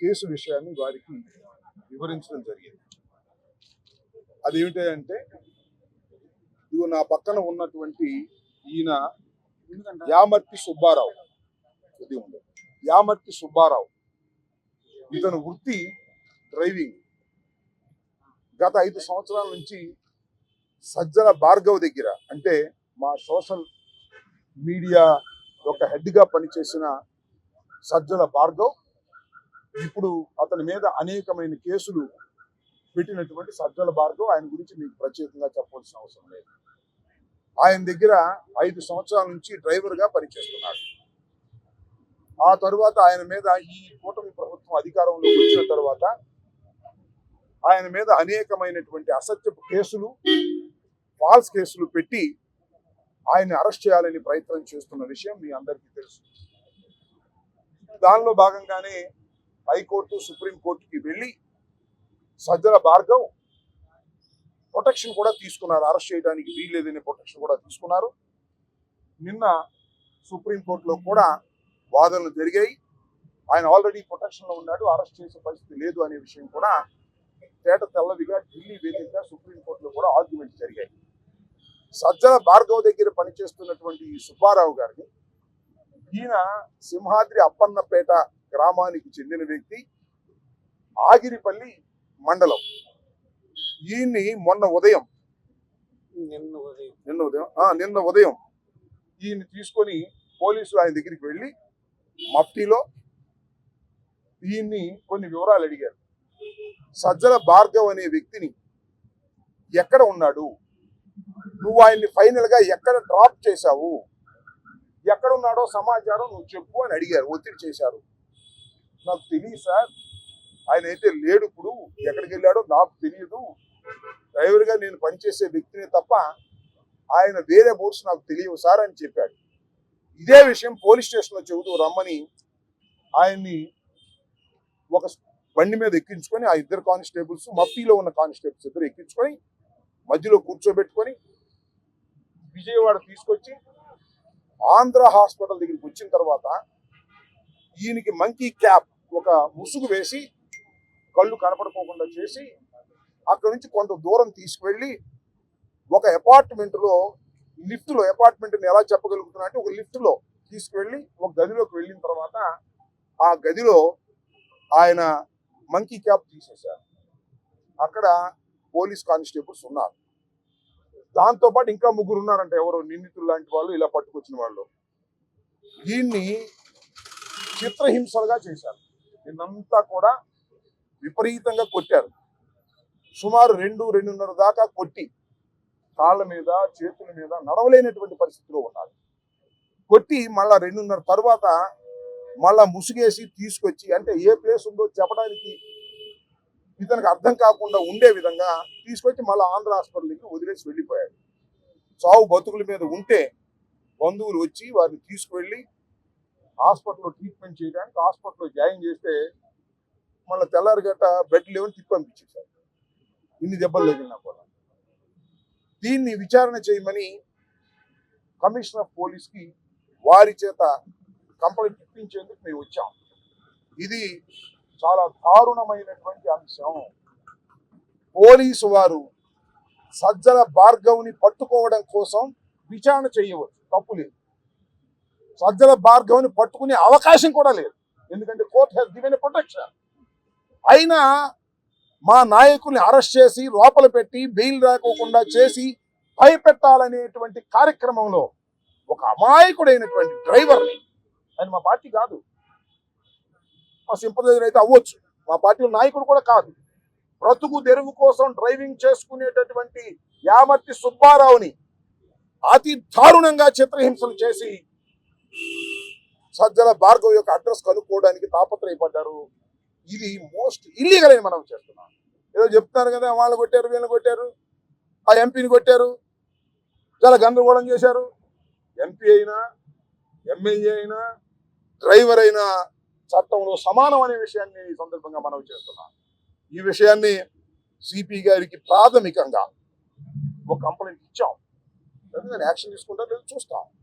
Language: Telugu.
కేసు విషయాన్ని వారికి వివరించడం జరిగింది. అదేమిటంటే ఇవి నా పక్కన ఉన్నటువంటి ఈయన యామర్తి సుబ్బారావు. ఇది ఉంది. యామర్తి సుబ్బారావు. ఇతను వృత్తి డ్రైవింగ్. గత ఐదు సంవత్సరాల నుంచి సజ్జల భార్గవ్ దగ్గర అంటే మా సోషల్ మీడియా ఒక హెడ్గా పనిచేసిన సజ్జల భార్గవ్ ఇప్పుడు అతని మీద అనేకమైన కేసులు పెట్టినటువంటి సజ్జల భార్గవ్ ఆయన గురించి మీకు ప్రత్యేకంగా చెప్పాల్సిన అవసరం లేదు. ఆయన దగ్గర ఐదు సంవత్సరాల నుంచి డ్రైవర్గా పనిచేస్తున్నాడు. ఆ తరువాత ఆయన మీద ఈ కూటమి ప్రభుత్వం అధికారంలోకి వచ్చిన తర్వాత ఆయన మీద అనేకమైనటువంటి అసత్యపు కేసులు ఫాల్స్ కేసులు పెట్టి ఆయన అరెస్ట్ చేయాలని ప్రయత్నం చేస్తున్న విషయం మీ అందరికీ తెలుసు. దానిలో భాగంగానే హైకోర్టు సుప్రీంకోర్టుకి వెళ్ళి సజ్జల భార్గవ్ ప్రొటెక్షన్ కూడా తీసుకున్నారు. అరెస్ట్ చేయడానికి వీల్లేదనే ప్రొటెక్షన్ కూడా తీసుకున్నారు. నిన్న సుప్రీంకోర్టులో కూడా వాదనలు జరిగాయి. ఆయన ఆల్రెడీ ప్రొటెక్షన్లో ఉన్నాడు. అరెస్ట్ చేసే పరిస్థితి లేదు అనే విషయం కూడా తేట తెల్లదిగా ఢిల్లీ వేదికగా సుప్రీంకోర్టులో కూడా ఆర్గ్యుమెంట్స్ జరిగాయి. సజ్జల భార్గవ్ దగ్గర పనిచేస్తున్నటువంటి ఈ సుబ్బారావు గారిని ఈయన సింహాద్రి అప్పన్నపేట గ్రామానికి చెందిన వ్యక్తి ఆగిరిపల్లి మండలం. ఈయన్ని మొన్న ఉదయం నిన్న ఉదయం. నిన్న ఉదయం ఆ, నిన్న ఉదయం ఈయన్ని తీసుకొని పోలీసులు ఆయన దగ్గరికి వెళ్ళి మఫ్టీలో ఈయన్ని కొన్ని వివరాలు అడిగారు. సజ్జల భార్గవ్ అనే వ్యక్తిని ఎక్కడ ఉన్నాడు? నువ్వు ఆయన్ని ఫైనల్గా ఎక్కడ డ్రాప్ చేశావు? ఎక్కడ ఉన్నాడో సమాచారం నువ్వు చెప్పు అని అడిగారు ఒత్తిడి చేశారు. నాకు తెలియదు సార్. ఆయన అయితే లేడు ఇప్పుడు. ఎక్కడికి వెళ్ళాడో నాకు తెలియదు డ్రైవర్గా నేను పనిచేసే వ్యక్తిని తప్ప ఆయన వేరే బోర్డ్స్ నాకు తెలియవు సార్ అని చెప్పాడు. ఇదే విషయం పోలీస్ స్టేషన్లో చెబుతూ రమ్మని ఆయన్ని ఒక బండి మీద ఎక్కించుకొని ఆ ఇద్దరు కానిస్టేబుల్స్ మఫీలో ఉన్న కానిస్టేబుల్స్ ఇద్దరు ఎక్కించుకొని మధ్యలో కూర్చోబెట్టుకొని విజయవాడ తీసుకొచ్చి ఆంధ్ర హాస్పిటల్ దగ్గరికి వచ్చిన తర్వాత ఈయనకి మంకీ క్యాప్ ఒక ముసుగు వేసి కళ్ళు కనపడుకోకుండా చేసి అక్కడి నుంచి కొంత దూరం తీసుకువెళ్ళి ఒక అపార్ట్మెంట్లో లిఫ్ట్లో అపార్ట్మెంట్ని ఎలా చెప్పగలుగుతున్నా అంటే ఒక లిఫ్ట్లో తీసుకువెళ్ళి ఒక గదిలోకి వెళ్ళిన తర్వాత ఆ గదిలో ఆయన మంకీ క్యాప్ తీసేశారు. అక్కడ పోలీస్ కానిస్టేబుల్స్ ఉన్నారు. దాంతో పాటు ఇంకా ముగ్గురు ఉన్నారంట ఎవరు నిందితులు లాంటి వాళ్ళు ఇలా పట్టుకొచ్చిన వాళ్ళు. దీన్ని చిత్రహింసలుగా చేశారు. నిన్నంతా కూడా విపరీతంగా కొట్టారు. సుమారు రెండు రెండున్నర దాకా కొట్టి కాళ్ళ మీద చేతుల మీద నడవలేనటువంటి పరిస్థితిలో ఉన్నారు. కొట్టి మళ్ళా రెండున్నర తర్వాత మళ్ళా ముసుగేసి తీసుకొచ్చి అంటే ఏ ప్లేస్ ఉందో చెప్పడానికి ఇతనికి అర్థం కాకుండా ఉండే విధంగా తీసుకొచ్చి మళ్ళీ ఆంధ్ర హాస్పిటల్కి వదిలేసి వెళ్ళిపోయాడు చావు బతుకుల మీద ఉంటే బంధువులు వచ్చి వారిని తీసుకువెళ్ళి హాస్పిటల్లో ట్రీట్మెంట్ చేయడానికి హాస్పిటల్లో జాయిన్ చేస్తే మళ్ళీ తెల్లారిగట్ట బెడ్ లేవని తిప్పి పంపించేశారు. ఇన్ని దెబ్బలు తగిలినా కూడా. దీన్ని విచారణ చేయమని కమిషనర్ ఆఫ్ పోలీస్కి వారి చేత కంప్లైంట్ ఇప్పించేందుకు మేము వచ్చాం. ఇది చాలా దారుణమైనటువంటి అంశం. పోలీసు వారు సజ్జల భార్గవుని పట్టుకోవడం కోసం విచారణ చేయవచ్చు. తప్పు లేదు. సజ్జల భార్గవ్ని పట్టుకునే అవకాశం కూడా లేదు. ఎందుకంటే కోర్ట్ హ్యాస్ గివెన్ ప్రొటెక్షన్ అయినా మా నాయకుల్ని అరెస్ట్ చేసి లోపల పెట్టి బెయిల్ రాకోకుండా చేసి భయపెట్టాలనేటువంటి కార్యక్రమంలో ఒక అమాయకుడైనటువంటి డ్రైవర్ని ఆయన మా పార్టీ కాదు. మా సింపదైజర్ అయితే అవ్వచ్చు. మా పార్టీ నాయకుడు కూడా కాదు. బ్రతుకు తెరువు కోసం డ్రైవింగ్ చేసుకునేటటువంటి యామర్తి సుబ్బారావుని అతి దారుణంగా చిత్రహింసలు చేసి సజ్జల భార్గవ్ యొక్క అడ్రస్ కనుక్కోవడానికి తాపత్రయపడ్డారు. ఇది మోస్ట్ ఇల్లీగల్ అని మనం చేస్తున్నాం. ఏదో చెప్తున్నారు కదా వాళ్ళు కొట్టారు వీళ్ళు కొట్టారు ఆ ఎంపీని కొట్టారు చాలా గందరగోళం చేశారు. ఎంపీ అయినా ఎమ్మెల్యే అయినా డ్రైవర్ అయినా చట్టంలో సమానం అనే విషయాన్ని ఈ సందర్భంగా మనం చేస్తున్నాం. ఈ విషయాన్ని సిపి గారికి ప్రాథమికంగా ఒక కంప్లైంట్ ఇచ్చాం. ఎందుకంటే యాక్షన్ తీసుకుంటారు లేదు చూస్తాం.